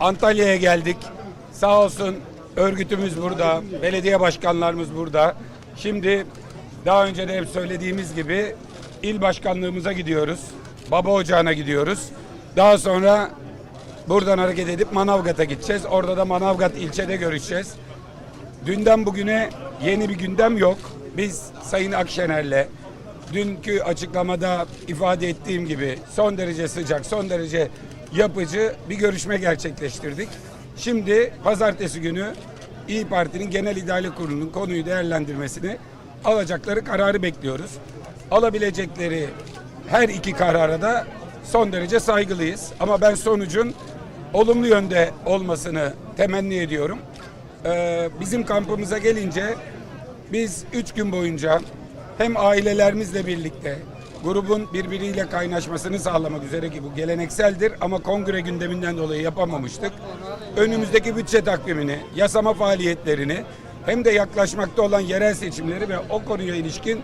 Antalya'ya geldik. Sağ olsun örgütümüz burada, belediye başkanlarımız burada. Şimdi daha önce de hep söylediğimiz gibi il başkanlığımıza gidiyoruz. Baba ocağına gidiyoruz. Daha sonra buradan hareket edip Manavgat'a gideceğiz. Orada da Manavgat ilçede görüşeceğiz. Dünden bugüne yeni bir gündem yok. Biz Sayın Akşener'le dünkü açıklamada ifade ettiğim gibi son derece sıcak, son derece yapıcı bir görüşme gerçekleştirdik. Şimdi pazartesi günü İyi Parti'nin Genel İdare Kurulu'nun konuyu değerlendirmesini alacakları kararı bekliyoruz. Alabilecekleri her iki karara da son derece saygılıyız. Ama ben sonucun olumlu yönde olmasını temenni ediyorum. Ee, bizim kampımıza gelince biz üç gün boyunca hem ailelerimizle birlikte grubun birbiriyle kaynaşmasını sağlamak üzere ki bu gelenekseldir ama kongre gündeminden dolayı yapamamıştık. Önümüzdeki bütçe takvimini, yasama faaliyetlerini hem de yaklaşmakta olan yerel seçimleri ve o konuya ilişkin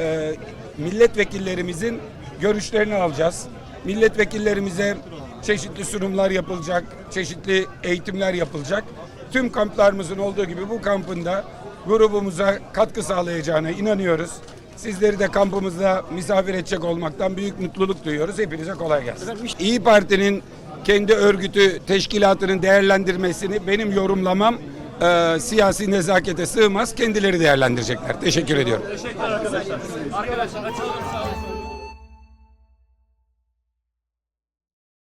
e, milletvekillerimizin görüşlerini alacağız. Milletvekillerimize çeşitli sunumlar yapılacak, çeşitli eğitimler yapılacak. Tüm kamplarımızın olduğu gibi bu kampında grubumuza katkı sağlayacağına inanıyoruz. Sizleri de kampımızda misafir edecek olmaktan büyük mutluluk duyuyoruz. Hepinize kolay gelsin. İyi Parti'nin kendi örgütü teşkilatının değerlendirmesini benim yorumlamam e, siyasi nezakete sığmaz. Kendileri değerlendirecekler. Teşekkür ediyorum. Teşekkürler arkadaşlar. Arkadaşlar açalım. Sağ olun.